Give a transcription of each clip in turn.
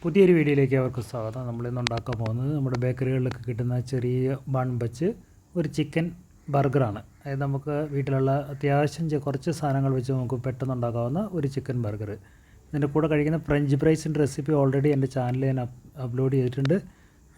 പുതിയൊരു വീഡിയോയിലേക്ക് അവർക്ക് സ്വാഗതം. നമ്മൾ ഇന്ന് ഉണ്ടാക്കാൻ പോകുന്നത് നമ്മുടെ ബേക്കറികളിലൊക്കെ കിട്ടുന്ന ചെറിയ ബൺ വെച്ച് ഒരു ചിക്കൻ ബർഗറാണ് അതായത് നമുക്ക് വീട്ടിലുള്ള അത്യാവശ്യം കുറച്ച് സാധനങ്ങൾ വെച്ച് നമുക്ക് പെട്ടെന്ന് ഉണ്ടാക്കാവുന്ന ഒരു ചിക്കൻ ബർഗർ ഇതിന്റെ കൂടെ കഴിക്കുന്ന ഫ്രഞ്ച് ഫ്രൈസിന്റെ റെസിപ്പി ഓൾറെഡി എന്റെ ചാനലിൽ ഞാൻ അപ്ലോഡ് ചെയ്തിട്ടുണ്ട്.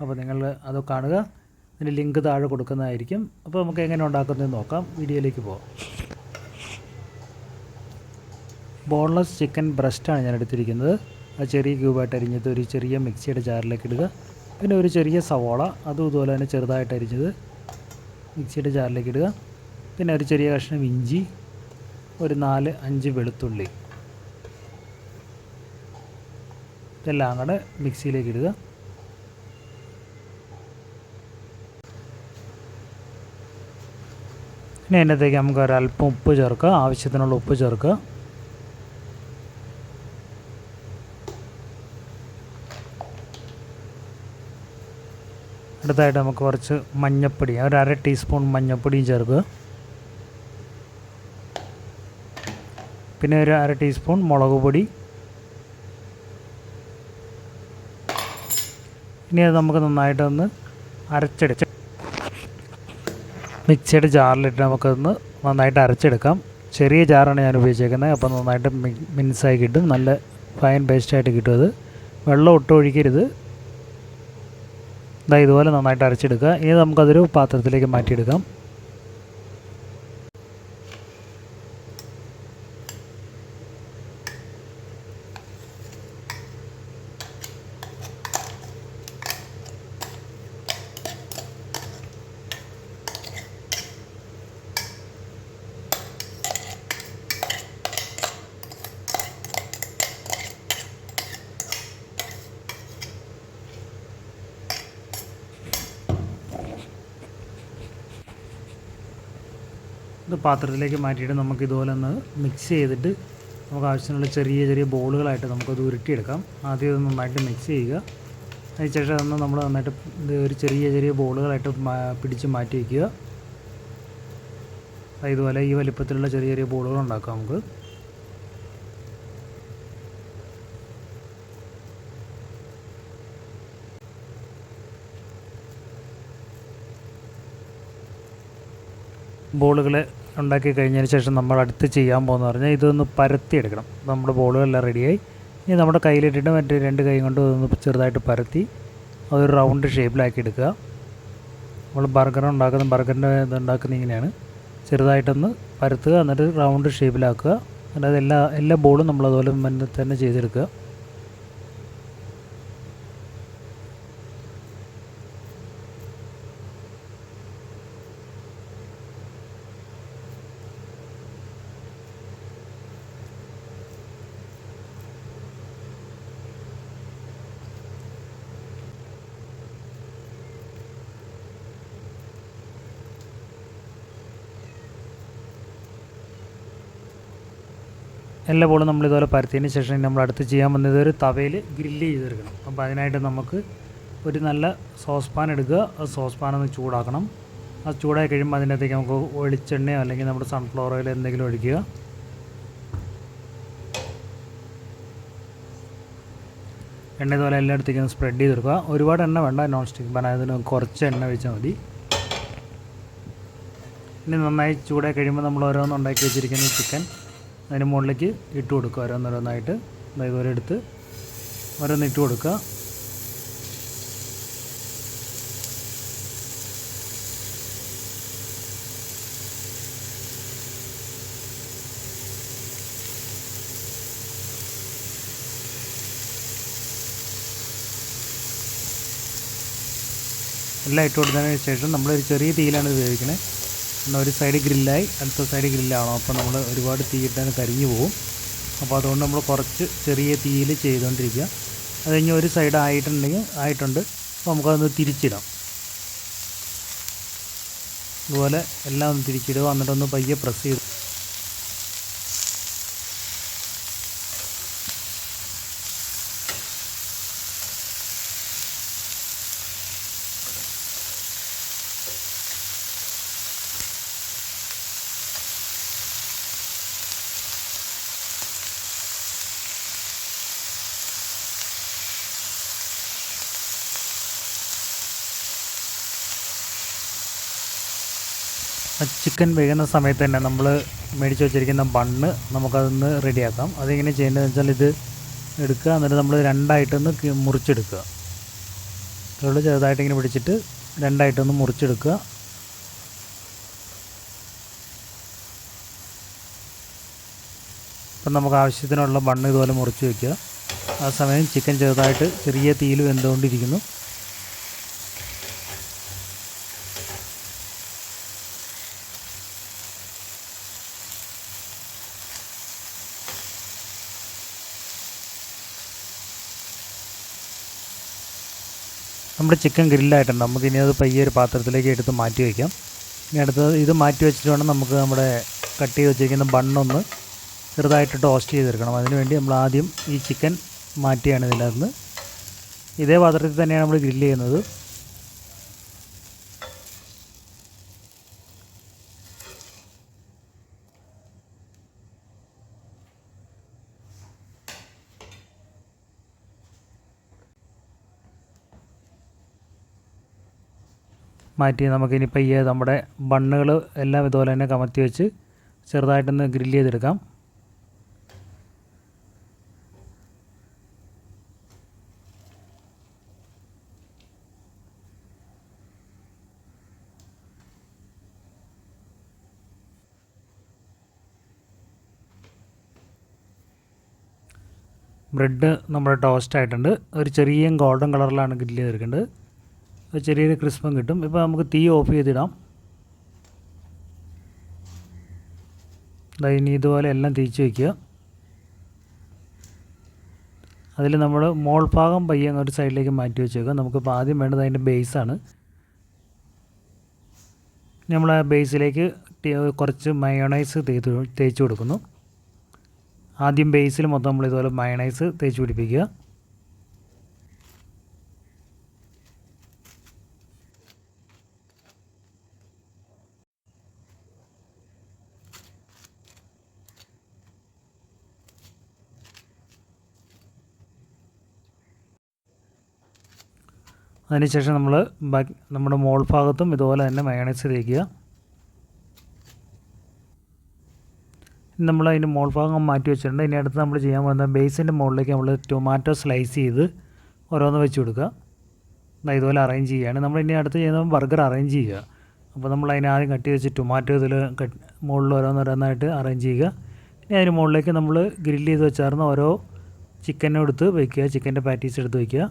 അപ്പോൾ നിങ്ങൾ അത് കാണുക. ഇതിന്റെ ലിങ്ക് താഴെ കൊടുക്കുന്നതായിരിക്കും. അപ്പോൾ നമുക്ക് എങ്ങനെ ഉണ്ടാക്കുന്നതെന്ന് നോക്കാം. വീഡിയോയിലേക്ക് പോകാം ബോൺലെസ് ചിക്കൻ ബ്രസ്റ്റാണ് ഞാൻ എടുത്തിരിക്കുന്നത്. അത് ചെറിയ ക്യൂബായിട്ട് അരിഞ്ഞത് ഒരു ചെറിയ മിക്സിയുടെ ജാറിലേക്ക് ഇടുക. പിന്നെ ഒരു ചെറിയ സവോള അതും ഇതുപോലെ തന്നെ ചെറുതായിട്ട് അരിഞ്ഞത് മിക്സിയുടെ ജാറിലേക്ക് ഇടുക. പിന്നെ ഒരു ചെറിയ കഷ്ണം ഇഞ്ചി ഒരു നാല് അഞ്ച് വെളുത്തുള്ളി. ഇതെല്ലാം കൂടെ മിക്സിയിലേക്ക് ഇടുക. ഇനി അതിനകത്തേക്ക് നമുക്ക് ഒരല്പം ഉപ്പ് ചേർക്കുക. ആവശ്യത്തിനുള്ള ഉപ്പ് ചേർക്കുക. അടുത്തായിട്ട് നമുക്ക് കുറച്ച് മഞ്ഞപ്പൊടി ഒരു അര ടീസ്പൂൺ മഞ്ഞപ്പൊടിയും ചേർക്കുക. പിന്നെ ഒരു അര ടീസ്പൂൺ മുളക് പൊടി. ഇനി അത് നമുക്ക് നന്നായിട്ടൊന്ന് അരച്ചെടുക്ക. മിക്സിയുടെ ജാറിലിട്ട് നമുക്കൊന്ന് നന്നായിട്ട് അരച്ചെടുക്കാം. ചെറിയ ജാറാണ് ഞാൻ ഉപയോഗിച്ചേക്കുന്നത്. അപ്പോൾ നന്നായിട്ട് മിൻസായി കിട്ടും. നല്ല ഫൈൻ പേസ്റ്റായിട്ട് കിട്ടും അത്. വെള്ളം ഒട്ടും ഒഴിക്കരുത്. ഇതാ ഇതുപോലെ നന്നായിട്ട് അരച്ചെടുക്കുക. ഇനി നമുക്കതൊരു പാത്രത്തിലേക്ക് മാറ്റിയെടുക്കാം. പാത്രത്തിലേക്ക് മാറ്റിയിട്ട് നമുക്ക് ഇതുപോലെ ഒന്ന് മിക്സ് ചെയ്തിട്ട് നമുക്ക് ആവശ്യത്തിനുള്ള ചെറിയ ചെറിയ ബോളുകളായിട്ട് നമുക്കത് ഉരുട്ടിയെടുക്കാം. ആദ്യം ഇത് നന്നായിട്ട് മിക്സ് ചെയ്യുക. അതിനുശേഷം അതൊന്ന് നമ്മൾ നന്നായിട്ട് ഒരു ചെറിയ ചെറിയ ബോളുകളായിട്ട് പിടിച്ച് മാറ്റി വയ്ക്കുക ഇതുപോലെ ഈ വലിപ്പത്തിലുള്ള ചെറിയ ചെറിയ ബോളുകൾ ഉണ്ടാക്കാം നമുക്ക്. ബോളുകൾ ഉണ്ടാക്കി കഴിഞ്ഞതിന് ശേഷം നമ്മൾ അടുത്ത് ചെയ്യാൻ പോകുന്ന പറഞ്ഞാൽ ഇതൊന്ന് പരത്തിയെടുക്കണം. നമ്മുടെ ബോളുകളെല്ലാം റെഡിയായി ഇനി നമ്മുടെ കയ്യിലിട്ടിട്ട് മറ്റേ രണ്ട് കൈ കൊണ്ട് ഒന്ന് ചെറുതായിട്ട് പരത്തി അതൊരു റൗണ്ട് ഷേപ്പിലാക്കി എടുക്കുക. നമ്മൾ ബർഗർ ഉണ്ടാക്കുന്ന ബർഗറിന്റെ ഇത് ഉണ്ടാക്കുന്ന ഇങ്ങനെയാണ്. ചെറുതായിട്ടൊന്ന് പരത്തുക എന്നിട്ട് റൗണ്ട് ഷേപ്പിലാക്കുക അല്ലാതെ എല്ലാ എല്ലാ ബോളും നമ്മൾ അതുപോലെ തന്നെ ചെയ്തെടുക്കുക. എല്ലാ ബോളും നമ്മൾ ഇതുപോലെ പരത്തിയതിന് ശേഷം നമ്മൾ അടുത്ത് ചെയ്യാൻ വന്നത് ഒരു തവയിൽ ഗ്രില്ല് ചെയ്തെടുക്കണം. അപ്പോൾ അതിനായിട്ട് നമുക്ക് ഒരു നല്ല സോസ് പാൻ എടുക്കുക. ആ സോസ് പാൻ ഒന്ന് ചൂടാക്കണം. അത് ചൂടായി കഴിയുമ്പോൾ അതിനകത്തേക്ക് നമുക്ക് വെളിച്ചെണ്ണയോ അല്ലെങ്കിൽ നമ്മുടെ സൺഫ്ലവർ ഓയിൽ എന്തെങ്കിലും ഒഴിക്കുക. എണ്ണ ഇതുപോലെ എല്ലായിടത്തേക്കും സ്പ്രെഡ് ചെയ്തെടുക്കുക. ഒരുപാട് എണ്ണ വേണ്ട നോൺ സ്റ്റിക്ക് പാൻ അതിന് കുറച്ച് എണ്ണ ഒഴിച്ചാൽ മതി. ഇനി നന്നായി ചൂടായി കഴിയുമ്പോൾ നമ്മൾ ഓരോന്ന് ഉണ്ടാക്കി വെച്ചിരിക്കുന്ന ചിക്കൻ അതിന് മുകളിലേക്ക് ഇട്ട് കൊടുക്കുക. ഓരോന്നോരോന്നായിട്ട് അതായത് എടുത്ത് ഓരോന്ന് ഇട്ട് കൊടുക്കുക. എല്ലാം ഇട്ട് കൊടുത്തതിന് ശേഷം നമ്മളൊരു ചെറിയ തീയിലാണ് ഇത് എന്നാൽ ഒരു സൈഡ് ഗ്രില്ലായി അടുത്ത സൈഡ് ഗ്രില്ലാണോ അപ്പോൾ നമ്മൾ ഒരുപാട് തീയിട്ടാൽ കരിഞ്ഞു പോകും അപ്പോൾ അതുകൊണ്ട് നമ്മൾ കുറച്ച് ചെറിയ തീയിൽ ചെയ്തുകൊണ്ടിരിക്കുക അത് കഴിഞ്ഞ് ഒരു സൈഡ് ആയിട്ടുണ്ടെങ്കിൽ ആയിട്ടുണ്ട്. അപ്പോൾ നമുക്കതൊന്ന് തിരിച്ചിടാം. അതുപോലെ എല്ലാം ഒന്ന് തിരിച്ചിടുക. എന്നിട്ടൊന്ന് പയ്യെ പ്രസ് ചെയ്ത് ചിക്കൻ വേകുന്ന സമയത്ത് തന്നെ നമ്മൾ മേടിച്ച് വെച്ചിരിക്കുന്ന ബണ്ണ് നമുക്കതൊന്ന് റെഡിയാക്കാം അതെങ്ങനെ ചെയ്യേണ്ടതെന്ന് വെച്ചാൽ ഇത് എടുക്കുക. എന്നിട്ട് നമ്മൾ രണ്ടായിട്ടൊന്ന് മുറിച്ചെടുക്കുക. ഇതുകൊണ്ട് ചെറുതായിട്ട് ഇങ്ങനെ പിടിച്ചിട്ട് രണ്ടായിട്ടൊന്ന് മുറിച്ചെടുക്കുക. അപ്പം നമുക്ക് ആവശ്യത്തിനുള്ള ബണ്ണ് ഇതുപോലെ മുറിച്ച് വയ്ക്കുക ആ സമയം ചിക്കൻ ചെറുതായിട്ട് ചെറിയ തീയിൽ വെന്തുകൊണ്ടിരിക്കുന്നു. നമ്മുടെ ചിക്കൻ ഗ്രില്ലായിട്ടുണ്ട്. നമുക്ക് ഇനി അത് പയ്യെ ഒരു പാത്രത്തിലേക്ക് എടുത്ത് മാറ്റി വയ്ക്കാം ഇനി അടുത്തത് ഇത് മാറ്റി വെച്ചിട്ട് വേണം നമുക്ക് നമ്മുടെ കട്ട് ചെയ്ത് വെച്ചിരിക്കുന്ന ബണ്ണൊന്ന് ചെറുതായിട്ട് ടോസ്റ്റ് ചെയ്തെടുക്കണം. അതിനുവേണ്ടി നമ്മൾ ആദ്യം ഈ ചിക്കൻ മാറ്റിയാണ് ഇതിന്റെ അകത്ത് ഇതേ പാത്രത്തിൽ തന്നെയാണ് നമ്മൾ ഗ്രില്ല് ചെയ്യുന്നത്. മാറ്റി നമുക്കിനി പയ്യെ നമ്മുടെ ബണ്ണുകൾ എല്ലാം ഇതുപോലെ തന്നെ കമത്തി വെച്ച് ചെറുതായിട്ടൊന്ന് ഗ്രില്ല് ചെയ്തെടുക്കാം. ബ്രെഡ് നമ്മുടെ ടോസ്റ്റ് ആയിട്ടുണ്ട്. ഒരു ചെറിയ ഗോൾഡൻ കളറിലാണ് ഗ്രില്ല് ചെയ്തെടുക്കേണ്ടത്. ചെറിയൊരു ക്രിസ്പം കിട്ടും. ഇപ്പോൾ നമുക്ക് തീ ഓഫ് ചെയ്തിടാം. ഇനി ഇതുപോലെ എല്ലാം തിരിച്ച് വയ്ക്കുക അതിൽ നമ്മൾ മോൾ ഭാഗം പയ്യെ ഒരു സൈഡിലേക്ക് മാറ്റി വെച്ചേക്കുക. നമുക്കിപ്പോൾ ആദ്യം വേണ്ടത് അതിന്റെ ബേസാണ് നമ്മൾ ആ ബേസിലേക്ക് കുറച്ച് മയോണൈസ് തേച്ച് തേച്ച് കൊടുക്കുന്നു. ആദ്യം ബേസിൽ മൊത്തം നമ്മൾ ഇതുപോലെ മയണൈസ് തേച്ച് പിടിപ്പിക്കുക. അതിനുശേഷം നമ്മൾ ബാക്കി നമ്മുടെ മോൾ ഭാഗത്തും ഇതുപോലെ തന്നെ മയണൈസ് തേക്കുക. നമ്മൾ അതിന്റെ മോൾ ഭാഗം മാറ്റി വെച്ചിട്ടുണ്ട്. ഇനി അടുത്ത് നമ്മൾ ചെയ്യാൻ പോകുന്ന ബേസിന്റെ മുകളിലേക്ക് നമ്മൾ ടൊമാറ്റോ സ്ലൈസ് ചെയ്ത് ഓരോന്ന് വെച്ച് കൊടുക്കുക. ഇതുപോലെ അറേഞ്ച് ചെയ്യുകയാണ്. നമ്മൾ ഇനി അടുത്ത് ചെയ്യുന്നത് ബർഗർ അറേഞ്ച് ചെയ്യുക. അപ്പോൾ നമ്മൾ അതിന് ആദ്യം കട്ട് വെച്ച് ടൊമാറ്റോ ഇതിൽ കട്ട് മുകളിൽ ഓരോന്നോരോന്നായിട്ട് അറേഞ്ച് ചെയ്യുക. ഇനി അതിന് മുകളിലേക്ക് നമ്മൾ ഗ്രില്ല് ചെയ്ത് വെച്ചാർന്ന ഓരോ ചിക്കനും എടുത്ത് വയ്ക്കുക ചിക്കന്റെ പാറ്റീസ് എടുത്ത് വയ്ക്കുക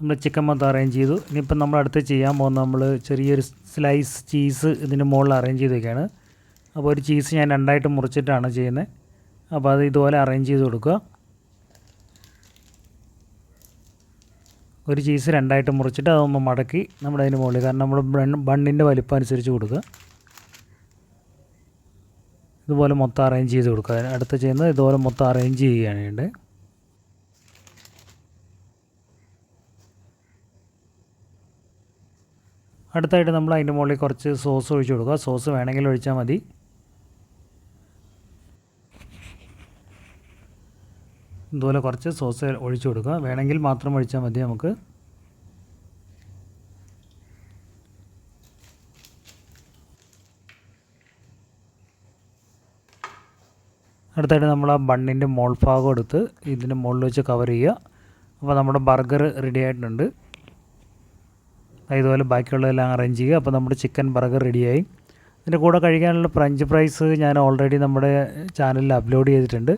നമ്മൾ ചിക്കൻ മൊത്തം അറേഞ്ച് ചെയ്തു. ഇനിയിപ്പം നമ്മൾ അടുത്ത് ചെയ്യാൻ പോകുന്ന നമ്മൾ ചെറിയൊരു സ്ലൈസ് ചീസ് ഇതിന്റെ മുകളിൽ അറേഞ്ച് ചെയ്ത് വെക്കുകയാണ്. അപ്പോൾ ഒരു ചീസ് ഞാൻ രണ്ടായിട്ട് മുറിച്ചിട്ടാണ് ചെയ്യുന്നത്. അപ്പോൾ അത് ഇതുപോലെ അറേഞ്ച് ചെയ്ത് കൊടുക്കുക. ഒരു ചീസ് രണ്ടായിട്ട് മുറിച്ചിട്ട് അതൊന്ന് മടക്കി നമ്മുടെ അതിന് മുകളിൽ കാരണം നമ്മൾ ബണ്ണിന്റെ വലിപ്പം അനുസരിച്ച് കൊടുക്കുക. ഇതുപോലെ മൊത്തം അറേഞ്ച് ചെയ്ത് കൊടുക്കുക. അടുത്ത് ചെയ്യുന്നത് ഇതുപോലെ മൊത്തം അറേഞ്ച് ചെയ്യുകയാണ് വേണ്ടത് അടുത്തായിട്ട് നമ്മൾ അതിന്റെ മുകളിൽ കുറച്ച് സോസ് ഒഴിച്ച് കൊടുക്കുക. സോസ് വേണമെങ്കിൽ ഒഴിച്ചാൽ മതി. ഇതുപോലെ കുറച്ച് സോസ് ഒഴിച്ചു കൊടുക്കുക. വേണമെങ്കിൽ മാത്രം ഒഴിച്ചാൽ മതി നമുക്ക്. അടുത്തായിട്ട് നമ്മൾ ആ ബണ്ണിന്റെ മോൾ ഭാഗം എടുത്ത് ഇതിന്റെ മുകളിൽ വെച്ച് കവർ ചെയ്യുക. അപ്പോൾ നമ്മുടെ ബർഗർ റെഡി ആയിട്ടുണ്ട്. ഇതുപോലെ ബാക്കിയുള്ളതെല്ലാം അറേഞ്ച് ചെയ്യുക. അപ്പോൾ നമ്മുടെ ചിക്കൻ ബർഗർ റെഡിയായി ഇതിന്റെ കൂടെ കഴിക്കാനുള്ള ഫ്രഞ്ച് ഫ്രൈസ് ഞാൻ ഓൾറെഡി നമ്മുടെ ചാനലിൽ അപ്ലോഡ് ചെയ്തിട്ടുണ്ട്.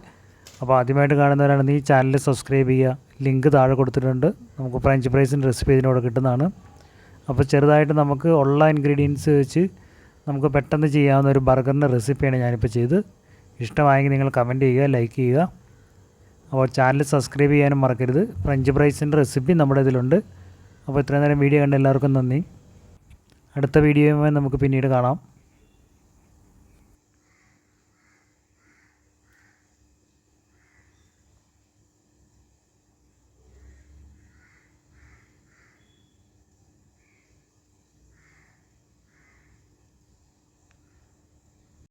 അപ്പോൾ ആദ്യമായിട്ട് കാണുന്നവരാണെങ്കിൽ ഈ ചാനൽ സബ്സ്ക്രൈബ് ചെയ്യുക. ലിങ്ക് താഴെ കൊടുത്തിട്ടുണ്ട്. നമുക്ക് ഫ്രഞ്ച് ഫ്രൈസിന്റെ റെസിപ്പി ഇതിനോട് കിട്ടുന്നതാണ്. അപ്പോൾ ചെറുതായിട്ട് നമുക്ക് ഉള്ള ഇൻഗ്രീഡിയൻസ് വെച്ച് നമുക്ക് പെട്ടെന്ന് ചെയ്യാവുന്ന ഒരു ബർഗറിന്റെ റെസിപ്പിയാണ് ഞാനിപ്പോൾ ചെയ്ത് ഇഷ്ടമായെങ്കിൽ നിങ്ങൾ കമന്റ് ചെയ്യുക ലൈക്ക് ചെയ്യുക. അപ്പോൾ ചാനൽ സബ്സ്ക്രൈബ് ചെയ്യാനും മറക്കരുത്. ഫ്രഞ്ച് ഫ്രൈസിന്റെ റെസിപ്പി നമ്മുടെ ഇതിലുണ്ട്. അപ്പോൾ ഇത്രയും നേരം വീഡിയോ കണ്ട എല്ലാവർക്കും നന്ദി. അടുത്ത വീഡിയോയുമായി നമുക്ക് പിന്നീട് കാണാം.